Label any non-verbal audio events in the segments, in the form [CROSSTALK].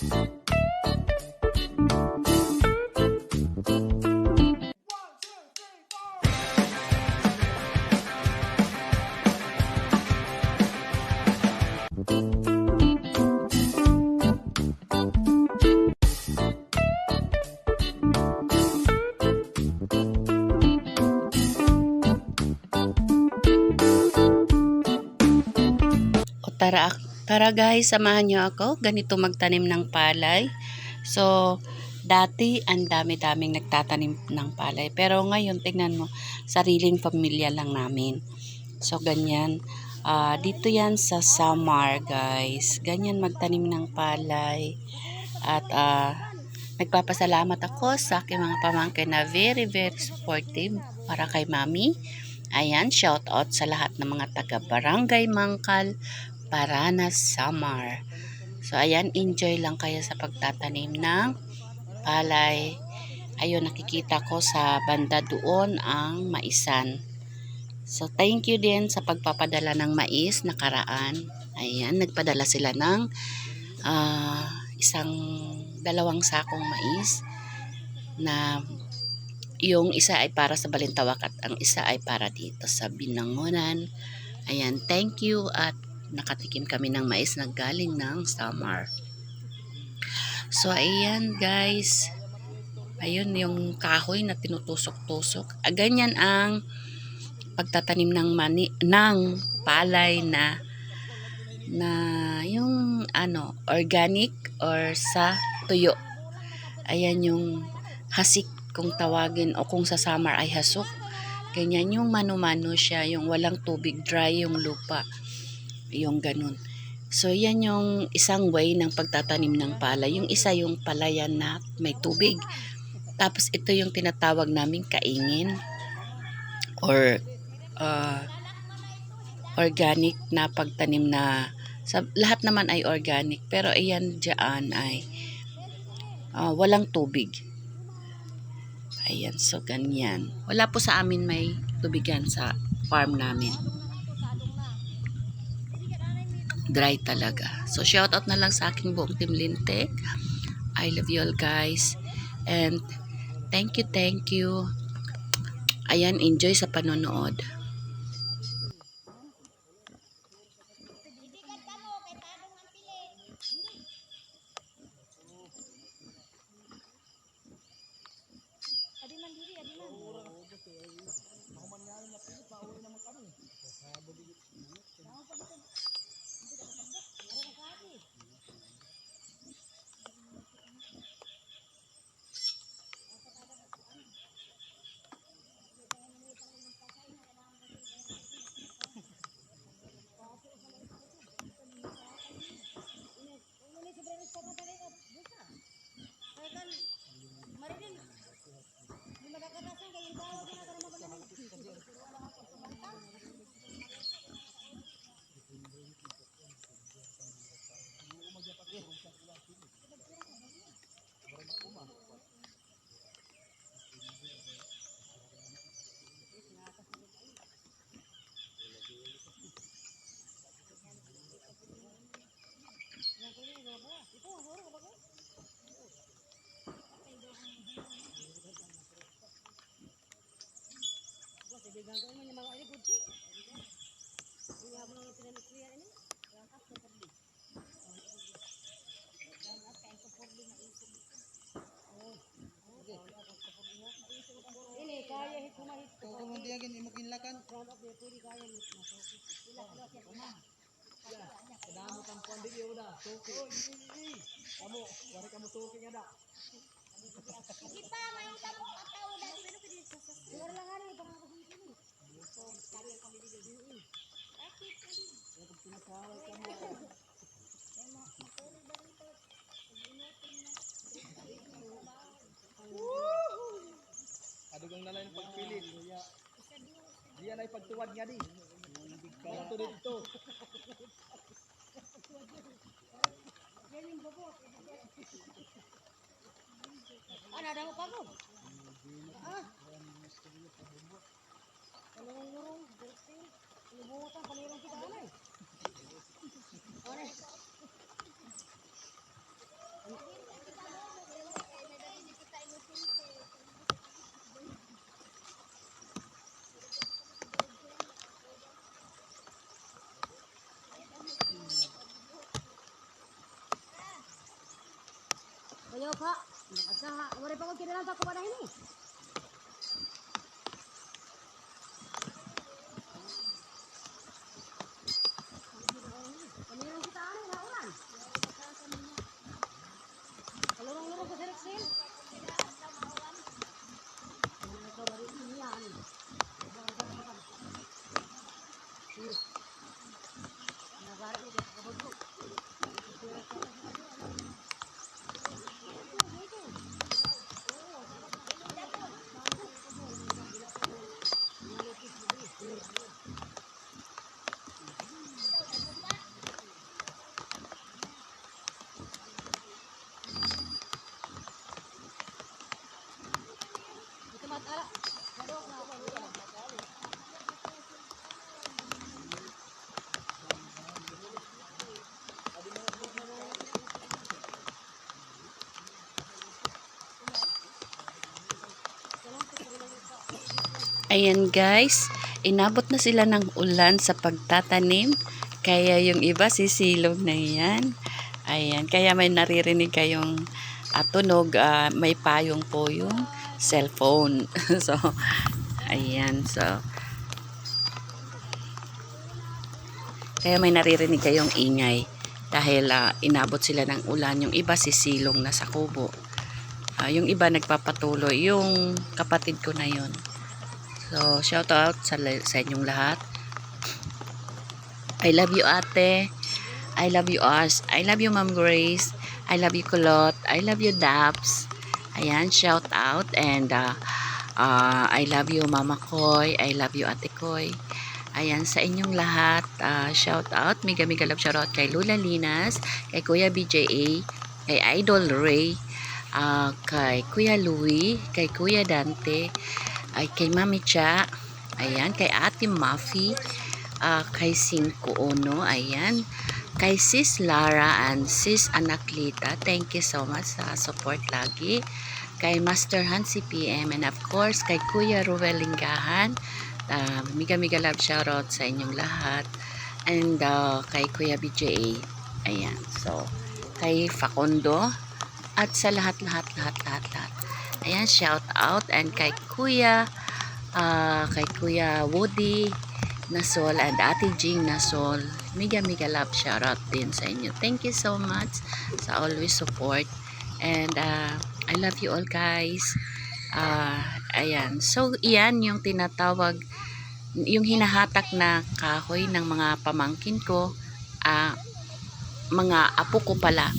O tara, guys, samahan nyo ako. Ganito magtanim ng palay. So, dati ang dami-daming nagtatanim ng palay. Pero ngayon, tingnan mo, sariling pamilya lang namin. So, ganyan. Ah, dito yan sa Samar, guys. Ganyan magtanim ng palay. At ah, nagpapasalamat ako sa aking mga pamangkin na very, very supportive para kay mami. Ayan, shout out sa lahat ng mga taga Barangay Mangkal, Paranas, Samar. So, ayan, enjoy lang kayo sa pagtatanim ng palay. Ayun, nakikita ko sa banda doon ang maisan. So, thank you din sa pagpapadala ng mais nakaraan. Ayan, nagpadala sila ng ah, isang dalawang sakong mais na yung isa ay para sa Balintawak at ang isa ay para dito sa Binangonan. Ayan, thank you at nakatikim kami ng mais na galing ng Samar. So, ayan guys. Ayun yung kahoy na tinutusok-tusok. Ah, Ganyan ang pagtatanim ng mani ng palay na na yung ano organic or sa tuyo. Ayan yung hasik kung tawagin o kung sa summer ay hasok. Ganyan yung mano-mano siya, yung walang tubig, dry yung lupa. Yung ganun. So, yan yung isang way ng pagtatanim ng palay. Yung isa yung palayan na may tubig. Tapos, ito yung tinatawag naming kaingin or uh, organic na pagtanim na sa, lahat naman ay organic pero ayan dyan ay ah, walang tubig ayan so ganyan wala po sa amin may tubigan sa farm namin dry talaga. So shout out na lang sa aking buong team Lintek. I love you all guys. And thank you thank you. Ayan enjoy sa panonood kan kelompok dia tuh kaya gitu. Ya, kamu tampuan diri udah. Kamu, wari kamu tuki ada. Kita main kamu atau udah di menu kediri. Dengar lah kan, kamu di sini. Sakit tadi. Ya, kamu. Diyan ay pagtuwad nga di. Dito dito. Ano daw pa mo? Ah. Panurong-urong, dirty. Ibutan panirong kita anay. Ano? Ayaw ka. At sa, wala pa ko kinalang sa kumain ini. Panilang kita ano, naulan. Kalurong-lurong ko sa Rexel. Ito bari ini yan. Nagarit mo sa kabog Ito matala. Nadok na ako. Ayan guys, inabot na sila ng ulan sa pagtatanim. Kaya yung iba sisilong na yan. Ayan, kaya may naririnig kayong ah, tunog, ah, may payong po yung cellphone. [LAUGHS] so, ayan, so. Kaya may naririnig kayong ingay dahil ah, inabot sila ng ulan. Yung iba sisilong na sa kubo. Ah, yung iba nagpapatuloy. Yung kapatid ko na yun. So, shout out sa, sa inyong lahat. I love you ate. I love you us. I love you Ma'am Grace. I love you Kulot. I love you Daps. Ayan, shout out. And uh, uh, I love you Mama Koy. I love you Ate Koy. Ayan, sa inyong lahat, uh, shout out. Mega mega love shout out kay Lula Linas, kay Kuya BJA, kay Idol Ray, uh, kay Kuya Louie, kay Kuya Dante, ay kay Mami Cha, ayan, kay Ate Muffy, ah, kay Cinco Ono, ayan, kay Sis Lara and Sis Anaklita, thank you so much sa support lagi, kay Master Hansi PM, and of course, kay Kuya Ruel Lingahan, uh, miga miga love shoutout sa inyong lahat, and ah, kay Kuya BJA, ayan, so, kay Facundo, at sa lahat, lahat, lahat, lahat, lahat. Ayan, shout out. And kay Kuya, ah, kay Kuya Woody Nasol and Ate Jing Nasol. Mega, mega love shout out din sa inyo. Thank you so much sa always support. And ah, I love you all guys. Ah, ayan. So, iyan yung tinatawag, yung hinahatak na kahoy ng mga pamangkin ko, ah, mga apo ko pala,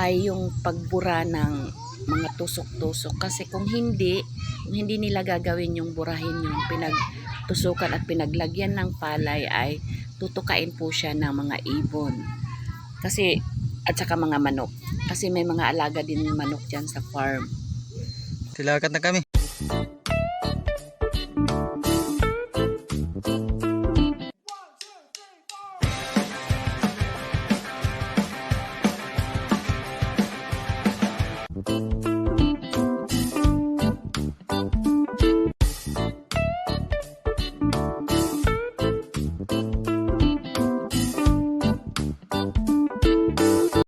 ay yung pagbura ng mga tusok-tusok. Kasi kung hindi, kung hindi nila gagawin yung burahin yung pinagtusukan at pinaglagyan ng palay ay tutukain po siya ng mga ibon. Kasi, at saka mga manok. Kasi may mga alaga din manok dyan sa farm. Silakat na kami.